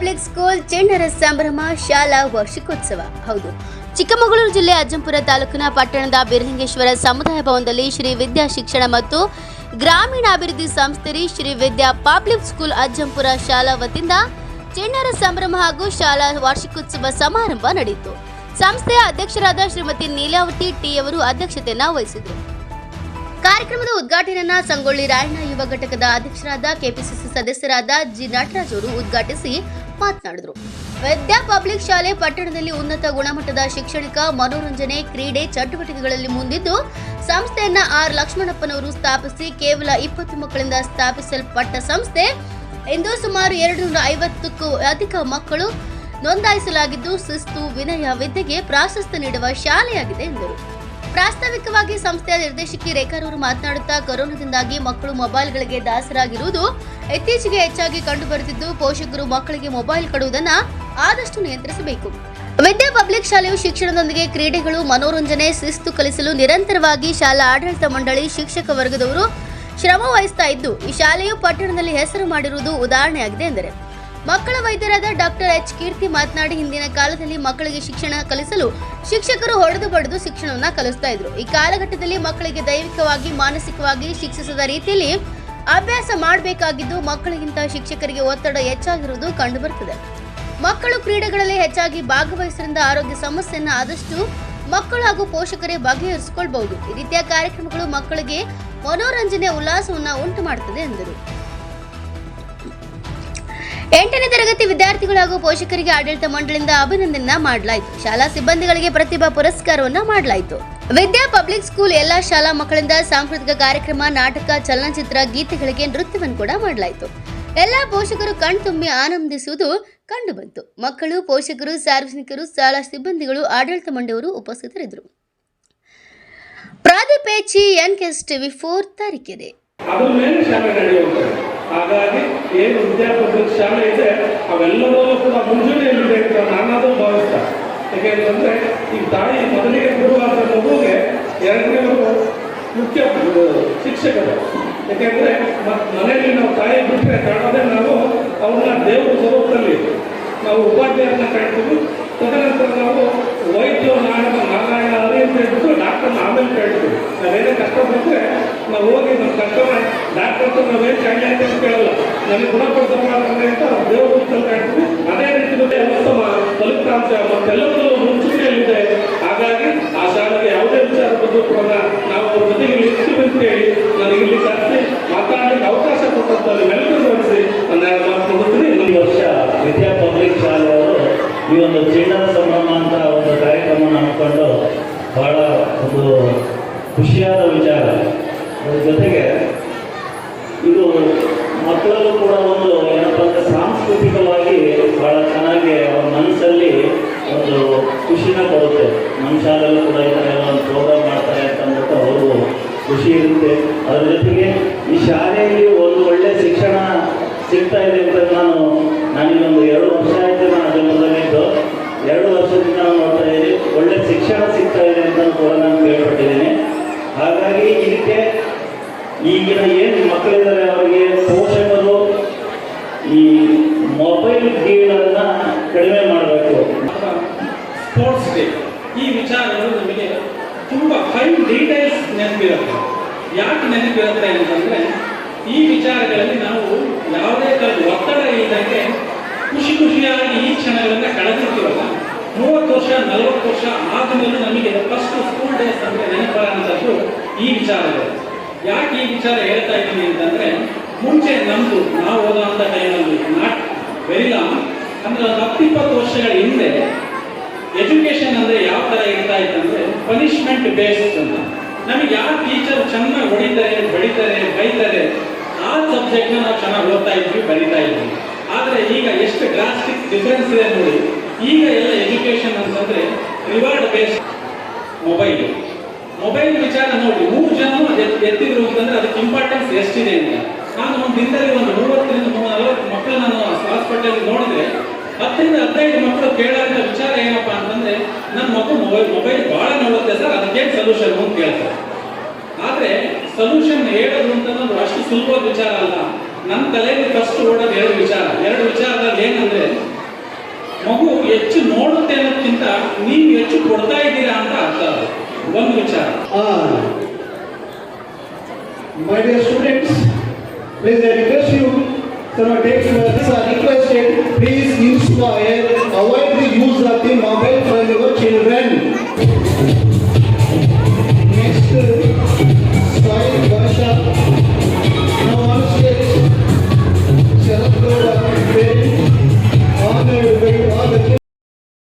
Public school ಚೆನ್ನರ ಸಂಭ್ರಮ ಶಾಲಾ ವಾರ್ಷಿಕೋತ್ಸವ. ಹೌದು. ಚಿಕ್ಕಮಗಳೂರು ಜಿಲ್ಲೆ ಅಜ್ಜಂಪುರ ತಾಲೂಕಿನ ಪಟ್ಟಣದ ಬಿರಲಿಂಗೇಶ್ವರ ಸಮುದಾಯ ಭವನದಲ್ಲಿ ಶ್ರೀ ವಿದ್ಯಾ ಶಿಕ್ಷಣ ಮತ್ತು ಗ್ರಾಮೀಣಾಭಿವೃದ್ಧಿ ಸಂಸ್ಥೆ ಶ್ರೀ ವಿದ್ಯಾ ಪಬ್ಲಿಕ್ ಸ್ಕೂಲ್ ಅಜ್ಜಂಪುರ ಶಾಲಾ ವತಿಯಿಂದ ಚೆನ್ನರ ಸಂಭ್ರಮ ಹಾಗೂ ಶಾಲಾ ವಾರ್ಷಿಕೋತ್ಸವ ಸಮಾರಂಭ ನಡೆಯಿತು. ಸಂಸ್ಥೆಯ ಅಧ್ಯಕ್ಷರಾದ ಶ್ರೀಮತಿ ನೀಲಾವತಿ ಟಿ ಅವರು ಅಧ್ಯಕ್ಷತೆಯನ್ನು ವಹಿಸಿದರು. ಕಾರ್ಯಕ್ರಮದ ಉದ್ಘಾಟನೆಯನ್ನ ಸಂಗೊಳ್ಳಿ ರಾಯಣ್ಣ ಯುವ ಘಟಕದ ಅಧ್ಯಕ್ಷರಾದ ಕೆಪಿಸಿಸಿ ಸದಸ್ಯರಾದ ಜಿ ನಟರಾಜ್ ಅವರು ಉದ್ಘಾಟಿಸಿ ಮಾತನಾಡಿದರು. ವಿದ್ಯಾ ಪಬ್ಲಿಕ್ ಶಾಲೆ ಪಟ್ಟಣದಲ್ಲಿ ಉನ್ನತ ಗುಣಮಟ್ಟದ ಶೈಕ್ಷಣಿಕ ಮನೋರಂಜನೆ, ಕ್ರೀಡೆ ಚಟುವಟಿಕೆಗಳಲ್ಲಿ ಮುಂದಿದ್ದು, ಸಂಸ್ಥೆಯನ್ನ ಆರ್ ಲಕ್ಷ್ಮಣಪ್ಪನವರು ಸ್ಥಾಪಿಸಿ ಕೇವಲ ಇಪ್ಪತ್ತು ಮಕ್ಕಳಿಂದ ಸ್ಥಾಪಿಸಲ್ಪಟ್ಟ ಸಂಸ್ಥೆ. ಇಂದು ಸುಮಾರು ಎರಡು ನೂರ ಐವತ್ತಕ್ಕೂ ಅಧಿಕ ಮಕ್ಕಳು ನೋಂದಾಯಿಸಲಾಗಿದ್ದು, ಶಿಸ್ತು, ವಿನಯ, ವಿದ್ಯೆಗೆ ಪ್ರಾಶಸ್ತ್ಯ ನೀಡುವ ಶಾಲೆಯಾಗಿದೆ ಎಂದರು. ಪ್ರಾಸ್ತಾವಿಕವಾಗಿ ಸಂಸ್ಥೆಯ ನಿರ್ದೇಶಕಿ ರೇಖಾರವರು ಮಾತನಾಡುತ್ತಾ ಕೊರೋನಾದಿಂದಾಗಿ ಮಕ್ಕಳು ಮೊಬೈಲ್ಗಳಿಗೆ ದಾಸರಾಗಿರುವುದು ಇತ್ತೀಚೆಗೆ ಹೆಚ್ಚಾಗಿ ಕಂಡುಬರುತ್ತಿದ್ದು, ಪೋಷಕರು ಮಕ್ಕಳಿಗೆ ಮೊಬೈಲ್ ಕೊಡುವುದನ್ನ ಆದಷ್ಟು ನಿಯಂತ್ರಿಸಬೇಕು. ವಿದ್ಯಾ ಪಬ್ಲಿಕ್ ಶಾಲೆಯು ಶಿಕ್ಷಣದೊಂದಿಗೆ ಕ್ರೀಡೆಗಳು, ಮನೋರಂಜನೆ, ಶಿಸ್ತು ಕಲಿಸಲು ನಿರಂತರವಾಗಿ ಶಾಲಾ ಆಡಳಿತ ಮಂಡಳಿ ಶಿಕ್ಷಕ ವರ್ಗದವರು ಶ್ರಮ ವಹಿಸ್ತಾ ಇದ್ದು, ಈ ಶಾಲೆಯು ಪಟ್ಟಣದಲ್ಲಿ ಹೆಸರು ಮಾಡಿರುವುದು ಉದಾಹರಣೆಯಾಗಿದೆ ಎಂದರೆ. ಮಕ್ಕಳ ವೈದ್ಯರಾದ ಡಾಕ್ಟರ್ ಎಚ್ ಕೀರ್ತಿ ಮಾತನಾಡಿ, ಹಿಂದಿನ ಕಾಲದಲ್ಲಿ ಮಕ್ಕಳಿಗೆ ಶಿಕ್ಷಣ ಕಲಿಸಲು ಶಿಕ್ಷಕರು ಹೊಡೆದು ಬಡಿದು ಶಿಕ್ಷಣವನ್ನು ಕಲಿಸ್ತಾ ಇದ್ರು. ಈ ಕಾಲಘಟ್ಟದಲ್ಲಿ ಮಕ್ಕಳಿಗೆ ದೈವಿಕವಾಗಿ, ಮಾನಸಿಕವಾಗಿ ಶಿಕ್ಷಿಸದ ರೀತಿಯಲ್ಲಿ ಅಭ್ಯಾಸ ಮಾಡಬೇಕಾಗಿದ್ದು, ಮಕ್ಕಳಿಗಿಂತ ಶಿಕ್ಷಕರಿಗೆ ಒತ್ತಡ ಹೆಚ್ಚಾಗಿರುವುದು ಕಂಡುಬರುತ್ತದೆ ಮಕ್ಕಳು ಕ್ರೀಡೆಗಳಲ್ಲಿ ಹೆಚ್ಚಾಗಿ ಭಾಗವಹಿಸರಿಂದ ಆರೋಗ್ಯ ಸಮಸ್ಯೆಯನ್ನು ಆದಷ್ಟು ಮಕ್ಕಳು ಹಾಗೂ ಪೋಷಕರೇ ಬಗೆಹರಿಸಿಕೊಳ್ಬಹುದು. ಈ ರೀತಿಯ ಕಾರ್ಯಕ್ರಮಗಳು ಮಕ್ಕಳಿಗೆ ಮನೋರಂಜನೆ, ಉಲ್ಲಾಸವನ್ನು ಉಂಟು ಮಾಡುತ್ತದೆ ಎಂದರು. ಎಂಟನೇ ತರಗತಿ ವಿದ್ಯಾರ್ಥಿಗಳು ಹಾಗೂ ಪೋಷಕರಿಗೆ ಆಡಳಿತ ಮಂಡಳಿಯಿಂದ ಅಭಿನಂದನೆ ಮಾಡಲಾಯಿತು. ಶಾಲಾ ಸಿಬ್ಬಂದಿಗಳಿಗೆ ಪ್ರತಿಭಾ ಪುರಸ್ಕಾರವನ್ನ ಮಾಡಲಾಯಿತು. ವಿದ್ಯಾ ಪಬ್ಲಿಕ್ ಸ್ಕೂಲ್ ಎಲ್ಲಾ ಶಾಲಾ ಮಕ್ಕಳಿಂದ ಸಾಂಸ್ಕೃತಿಕ ಕಾರ್ಯಕ್ರಮ, ನಾಟಕ, ಚಲನಚಿತ್ರ, ಗೀತೆಗಳಿಗೆ ನೃತ್ಯವನ್ನು ಕೂಡ ಮಾಡಲಾಯಿತು. ಎಲ್ಲಾ ಪೋಷಕರು ಕಣ್ತುಂಬಿ ಆನಂದಿಸುವುದು ಕಂಡುಬಂತು. ಮಕ್ಕಳು, ಪೋಷಕರು, ಸಾರ್ವಜನಿಕರು, ಶಾಲಾ ಸಿಬ್ಬಂದಿಗಳು, ಆಡಳಿತ ಮಂಡಳಿಯವರು ಉಪಸ್ಥಿತರಿದ್ದರು. ಪ್ರಾದಿಪೇಚಿ ಎನ್ ಕೆಸ್ ಟಿವಿ ಫೋರ್ ತರೀಕೆರೆ. ಹಾಗಾಗಿ ಏನು ವಿದ್ಯಾಪದ್ಧತಿ ಶಾಲೆ ಇದೆ, ಅವೆಲ್ಲವೂ ಕೂಡ ಮುಂಚೂಣಿಯಲ್ಲಿದೆ ಅಂತ ನಾನಾದರೂ ಭಾವಿಸ್ತಾ. ಯಾಕೆಂತಂದ್ರೆ ಈ ತಾಯಿ ಮೊದಲಿಗೆ ಗುರುವಾದ ಮಗುವಿಗೆ ಎರಡನೇವರು ಮುಖ್ಯ ಶಿಕ್ಷಕರು. ಯಾಕೆಂದ್ರೆ ಮನೆಯಲ್ಲಿ ನಾವು ತಾಯಿ ಬಿಟ್ಟರೆ ಕಾಣೋದೇ ನಾವು ಅವ್ರನ್ನ ದೇವರು ಸ್ವರೂಪದಲ್ಲಿ ನಾವು ಉಪಾಧ್ಯಾಯರನ್ನ ಕಾಣ್ತೀವಿ. ತದನಂತರ ನಾವು ವೈದ್ಯ ನಾರಾಯಣ ನಾರಾಯಣ ಅಂತ ಹೇಳ್ಬಿಟ್ಟು ಡಾಕ್ಟರ್ನ ಆಮೇಲೆ ಕೇಳ್ತೀವಿ ನಾವೇನೇ ಕಷ್ಟ ಬಂದರೆ ನಾವು ಹೋಗಿ ನಮ್ಮ ಕಷ್ಟನ ಡಾಕ್ಟರ್ ನಾವೇನು ಕಾಯಿಲೆ ಅಂತ ಕೇಳಲ್ಲ. ನಮಗೆ ಗುಣಪಡಿಸಪ್ಪ ಅಂತಂದ್ರೆ ಅಂತ ದೇವ್ರ ಕಾಣ್ತೀವಿ ಅದೇ ರೀತಿ ಉತ್ತಮ ಫಲಿತಾಂಶ ಮತ್ತೆಲ್ಲವೂ ಮುಂಚೂಣಿಯಲ್ಲಿದೆ. ಹಾಗಾಗಿ ಆ ಶಾಲೆಗೆ ಯಾವುದೇ ವಿಚಾರ ಬಂದರೂ ಕೂಡ ನಾವು ಅವ್ರ ಜೊತೆಗೆ ಇರ್ತೀವಿ ಅಂತ ಹೇಳಿ ನನಗೆ ಇಲ್ಲಿ ಕರೆಸಿ ಮಾತಾಡಲಿಕ್ಕೆ ಅವಕಾಶ ಕೊಟ್ಟಂತ ವೆಲ್ಕಮ್ ತೋರಿಸಿ ಒಂದೆರಡು ಮಾತು ಈ ವರ್ಷ ವಿದ್ಯಾ ಪಬ್ಲಿಕ್ ಶಾಲೆಯವರು ಈ ಒಂದು ಚಿಣ್ಣರ ಸಂಭ್ರಮ ಅಂತ ಒಂದು ಕಾರ್ಯಕ್ರಮ ಹಮ್ಮಿಕೊಂಡು ಬಹಳ ಒಂದು ಖುಷಿಯಾದ ವಿಚಾರ. ಅದ್ರ ಜೊತೆಗೆ ಇದು ಮಕ್ಕಳಲ್ಲೂ ಕೂಡ ಒಂದು ಏನಪ್ಪ ಅಂದರೆ ಸಾಂಸ್ಕೃತಿಕವಾಗಿ ಬಹಳ ಚೆನ್ನಾಗಿ ಅವ್ರ ಮನಸ್ಸಲ್ಲಿ ಒಂದು ಖುಷಿನ ಕೊಡುತ್ತೆ. ನಮ್ಮ ಕೂಡ ಈ ಥರ ಎಲ್ಲ ಒಂದು ಪ್ರೋಗ್ರಾಮ್ ಮಾಡ್ತಾರೆ ಅಂತ ಅಂದ್ಬಿಟ್ಟು ಅವರು ಖುಷಿ ಇರುತ್ತೆ. ಅದ್ರ ಜೊತೆಗೆ ಈ ಶಾಲೆಯಲ್ಲಿ ಒಂದು ಒಳ್ಳೆಯ ಶಿಕ್ಷಣ ಸಿಗ್ತಾ ಇದೆ ಅಂತ ನಾನು ನನಗೊಂದು ಎರಡು ವರ್ಷ ಆಯಿತು ನಾನು ಅದರಲ್ಲಿದ್ದು ಎರಡು ವರ್ಷದಿಂದ ನಾನು ನೋಡ್ತಾ ಇದ್ದೀನಿ ಒಳ್ಳೆ ಶಿಕ್ಷಣ ಸಿಗ್ತಾ ಇದೆ ಅಂತ ಕೂಡ ನಾನು ಕೇಳ್ಪಟ್ಟಿದ್ದೀನಿ. ಹಾಗಾಗಿ ಇದಕ್ಕೆ ಈಗಿನ ಏನು ಮಕ್ಕಳಿದ್ದಾರೆ ಅವರಿಗೆ ಪೋಷಕರು ಈ ಮೊಬೈಲ್ ಗೇಮ್ಗಳನ್ನು ಕಡಿಮೆ ಮಾಡಬೇಕು. ಸ್ಪೋರ್ಟ್ಸ್ ಡೇ ಈ ವಿಚಾರಗಳು ನಮಗೆ ತುಂಬ ಫೈನ್ ಡೀಟೇಲ್ಸ್ ನೆನಪಿರುತ್ತೆ. ಯಾಕೆ ನೆನಪಿರುತ್ತೆ ಅಂತಂದರೆ, ಈ ವಿಚಾರಗಳಲ್ಲಿ ನಾವು ಯಾವುದೇ ಥರದ ಒತ್ತಡ ಇಲ್ಲದಂಗೆ ಖುಷಿ ಖುಷಿಯಾಗಿ ಈ ಕ್ಷಣಗಳನ್ನ ಕಳೆದಿರ್ತೀವಲ್ಲ? ಮೂವತ್ತು ವರ್ಷ, ನಲವತ್ತು ವರ್ಷ ಆದಮೇಲೂ ನಮಗೆ ಫಸ್ಟ್ ಸ್ಕೂಲ್ ಡೇಸ್ ಅಂದರೆ ನೆನಪಾದಂಥದ್ದು ಈ ವಿಚಾರಗಳು. ಯಾಕೆ ಈ ವಿಚಾರ ಹೇಳ್ತಾ ಇದ್ದೀನಿ ಅಂತಂದ್ರೆ, ಮುಂಚೆ ನಮ್ದು, ನಾವು ಓದೋಂಥ ಟೈಮಲ್ಲಿ ನಾಟ್ ವೆರಿ ಅಂದ್ರೆ ಒಂದು ಹತ್ತಿಪ್ಪತ್ತು ವರ್ಷಗಳ ಹಿಂದೆ ಎಜುಕೇಶನ್ ಅಂದ್ರೆ ಯಾವ ತರ ಇರ್ತಾ ಇತ್ತಂದ್ರೆ ಪನಿಷ್ಮೆಂಟ್ ಬೇಸ್ಡ್ ಅಂತ. ನಮಗೆ ಯಾವ ಟೀಚರ್ ಚೆನ್ನಾಗಿ ಹೊಡಿತಾರೆ, ಬಡಿತಾರೆ, ಬೈತಾರೆ, ಆ ಸಬ್ಜೆಕ್ಟ್ನ ನಾವು ಚೆನ್ನಾಗಿ ಓದ್ತಾ ಇದ್ವಿ, ಬರಿತಾ ಇದ್ವಿ. ಆದರೆ ಈಗ ಎಷ್ಟು ಡ್ರಾಸ್ಟಿಕ್ ಡಿಫರೆನ್ಸ್ ಇದೆ ನೋಡಿ, ಈಗ ಎಲ್ಲ ಎಜುಕೇಶನ್ ಅಂತಂದ್ರೆ ರಿವಾರ್ಡ್ ಬೇಸ್ಡ್ ಮೊಬೈಲ್ ಮೊಬೈಲ್ ವಿಚಾರ ನೋಡಿ, ಮೂರು ಜನ ಎತ್ತಿದ್ರು ಅಂತಂದ್ರೆ ಅದಕ್ಕೆ ಇಂಪಾರ್ಟೆನ್ಸ್ ಎಷ್ಟಿದೆ ಅಂತ. ನಾನು ಒಂದು ದಿನದಲ್ಲಿ ಒಂದು ಮೂವತ್ತರಿಂದ ಮೂವತ್ತು ನಲವತ್ತು ಮಕ್ಕಳು ನಾನು ಹಾಸ್ಪಿಟಲ್ ನೋಡಿದ್ರೆ, ಹತ್ತರಿಂದ ಹದಿನೈದು ಮಕ್ಕಳು ಕೇಳೋಂಥ ವಿಚಾರ ಏನಪ್ಪಾ ಅಂತಂದ್ರೆ, ನನ್ನ ಮಗು ಮೊಬೈಲ್ ಮೊಬೈಲ್ ಬಹಳ ನೋಡುತ್ತೆ ಸರ್, ಅದಕ್ಕೇನು ಸೊಲ್ಯೂಷನ್ ಅಂತ ಕೇಳ್ತಾರೆ. ಆದ್ರೆ ಸೊಲ್ಯೂಷನ್ ಹೇಳೋದು ಅಂತಂದ್ರೆ ಅಷ್ಟು ಸುಲಭವಾದ ವಿಚಾರ ಅಲ್ಲ. ನನ್ನ ತಲೆಯಲ್ಲಿ ಫಸ್ಟ್ ಓಡೋದು ಎರಡು ವಿಚಾರ. ಎರಡು ವಿಚಾರದಲ್ಲಿ ಏನಂದ್ರೆ, ಮಗು ಹೆಚ್ಚು ನೋಡುತ್ತೆ ಅನ್ನೋದಕ್ಕಿಂತ ನೀವು ಹೆಚ್ಚು ಕೊಡ್ತಾ ಇದ್ದೀರಾ ಅಂತ ಅರ್ಥ ಅದು. ಒಂದು ವಿಚಾರ uh, My dear students, please I request you to not take students are requested, please use fire, avoid the use of the mobile for your children. Next.